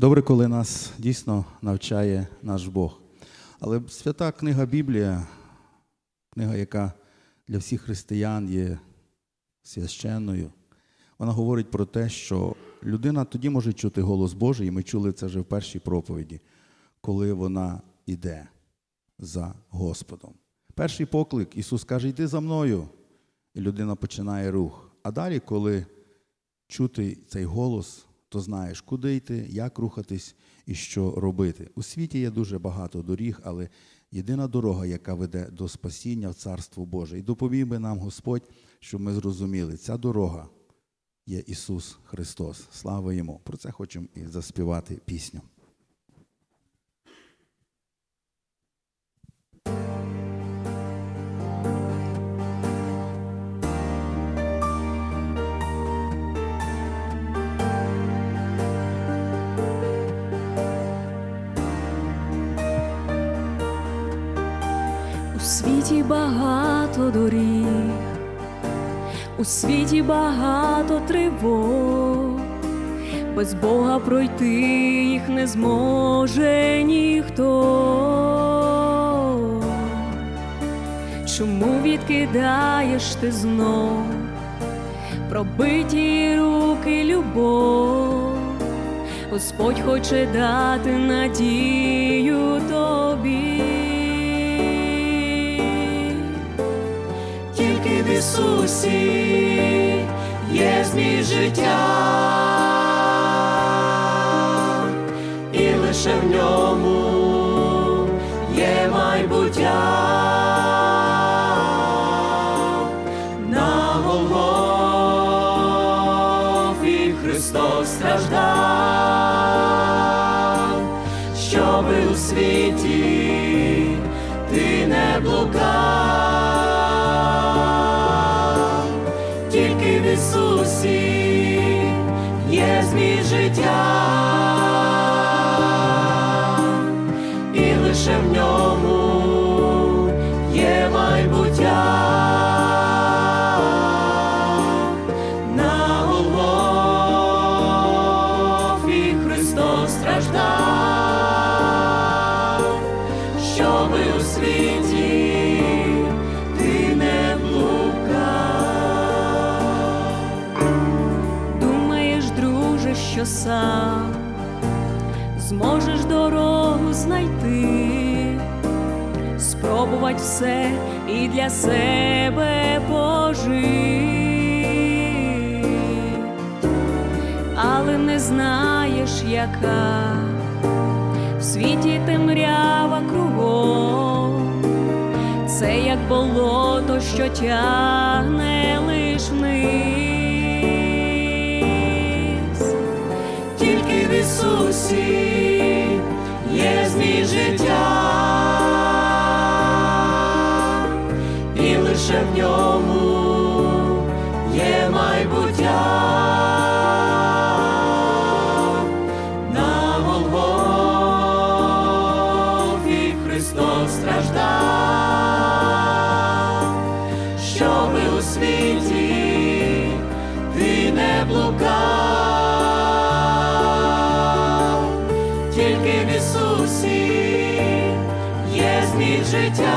Добре, коли нас дійсно навчає наш Бог. Але свята книга Біблія, книга, яка для всіх християн є священною, вона говорить про те, що людина тоді може чути голос Божий, і ми чули це вже в першій проповіді, коли вона йде за Господом. Перший поклик Ісус каже, йди за мною. І людина починає рух. А далі, коли чути цей голос, то знаєш, куди йти, як рухатись і що робити. У світі є дуже багато доріг, але єдина дорога, яка веде до спасіння в Царство Боже. І допоміг би нам Господь, щоб ми зрозуміли, ця дорога є Ісус Христос. Слава Йому! Про це хочемо і заспівати пісню. Світі багато доріг, у світі багато тривог, без Бога пройти їх не зможе ніхто. Чому відкидаєш ти знов пробиті руки любов? Господь хоче дати надію тобі. Ісусі є зміст життя, і лише в ньому є майбуття. На Голгофі Христос страждав, щоби у світі ти не блукав, Ісусі є зміст життя, і лише в ньому є майбуття. На Голгофі Христос страждав, що сам зможеш дорогу знайти, спробувати все і для себе пожити. Але не знаєш, яка в світі темрява кругом, це як болото, що тягне лиш вниз. Ісусі є зміст життя, і лише в ньому є майбуття. На Голгофі Христос страждав, Ісусі є зміст життя,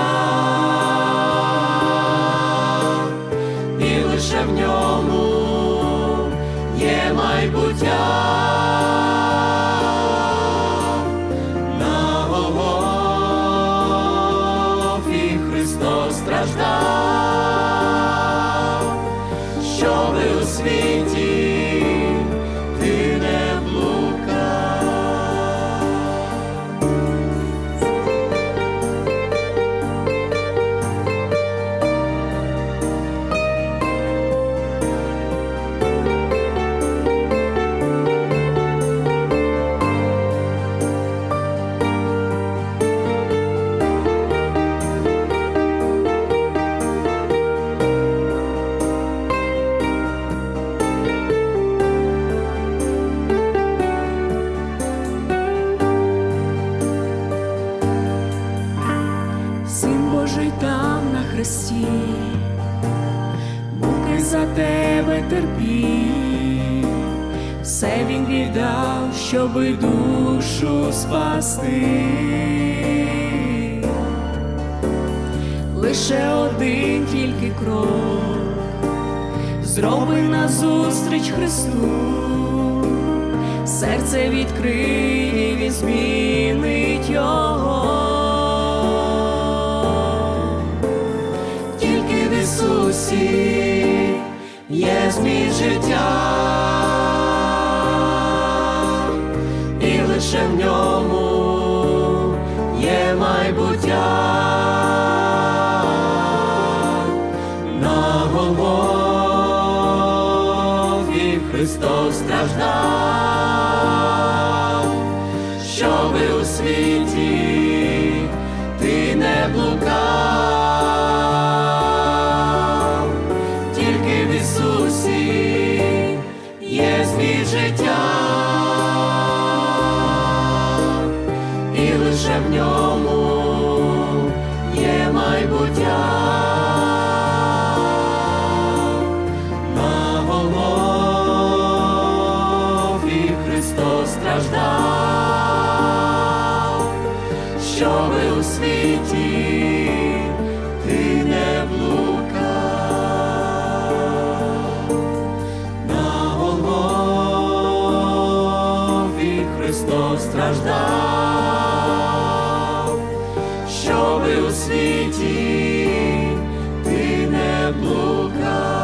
Син Божий там на хресті, муки за тебе терпів, все він віддав, щоби душу спасти. Лише один тільки крок. Зроби назустріч Христу, серце відкрий, і є зміст життя, і лише в ньому є майбуття. На Голгофі Христос страждав, щоби у світі у світі ти не блукав. на голові Христос страждав, щоби у світі ти не блукав.